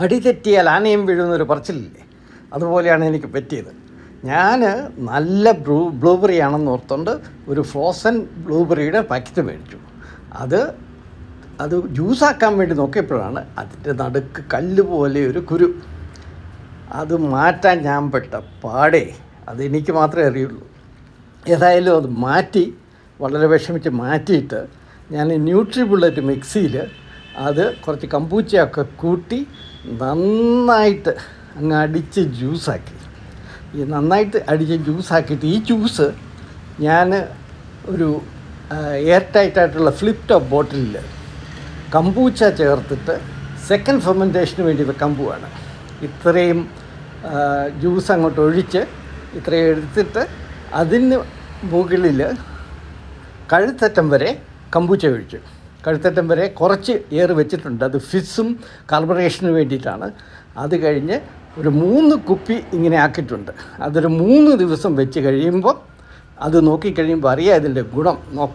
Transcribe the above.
അടി തെറ്റിയാൽ ആനയും വീഴുന്നൊരു പറച്ചിലില്ലേ? അതുപോലെയാണ് എനിക്ക് പറ്റിയത്. ഞാൻ നല്ല ബ്ലൂ ബ്ലൂബെറി ആണെന്ന് ഓർത്തുകൊണ്ട് ഒരു ഫ്രോസൺ ബ്ലൂബെറിയുടെ പാക്കറ്റ് മേടിച്ചു. അത് അത് ജ്യൂസാക്കാൻ വേണ്ടി നോക്കിയപ്പോഴാണ് അതിന്റെ നടുക്ക് കല്ല് പോലെ ഒരു കുരു. അത് മാറ്റാൻ ഞാൻ പെട്ട പാടേ അതെനിക്ക് മാത്രമേ അറിയുള്ളൂ. ഏതായാലും അത് മാറ്റി വളരെ വിഷമിച്ച് മാറ്റിയിട്ട് ഞാൻ ന്യൂട്രി ബുള്ളറ്റ് മിക്സിയിൽ അത് കുറച്ച് കമ്പൂച്ചയൊക്കെ കൂട്ടി നന്നായിട്ട് അങ്ങ് അടിച്ച് ജ്യൂസാക്കി ഈ നന്നായിട്ട് അടിച്ച് ജ്യൂസാക്കിയിട്ട് ഈ ജ്യൂസ് ഞാൻ ഒരു എയർ ടൈറ്റ് ആയിട്ടുള്ള ഫ്ലിപ്പ് ടോപ്പ് ബോട്ടിലിൽ കമ്പൂച്ച ചേർത്തിട്ട് സെക്കൻഡ് ഫെർമെന്റേഷന് വേണ്ടി വെക്കമ്പുവാണ് പോവാണ് ഇത്രയും ജ്യൂസ് അങ്ങോട്ട് ഒഴിച്ച് ഇത്രയും എടുത്തിട്ട് അതിന് മുകളിൽ കഴുത്തറ്റം വരെ കമ്പൂച്ച ഒഴിച്ചു. കഴുത്തറ്റം വരെ കുറച്ച് എയർ വെച്ചിട്ടുണ്ട്. അത് ഫിസും കാർബറേഷന് വേണ്ടിയിട്ടാണ്. അത് കഴിഞ്ഞ് ഒരു മൂന്ന് കുപ്പി ഇങ്ങനെ ആക്കിയിട്ടുണ്ട്. അതൊരു മൂന്ന് ദിവസം വെച്ച് കഴിയുമ്പോൾ അത് നോക്കിക്കഴിയുമ്പോൾ അറിയാം ഇതിന്റെ ഗുണം. നോക്കാം.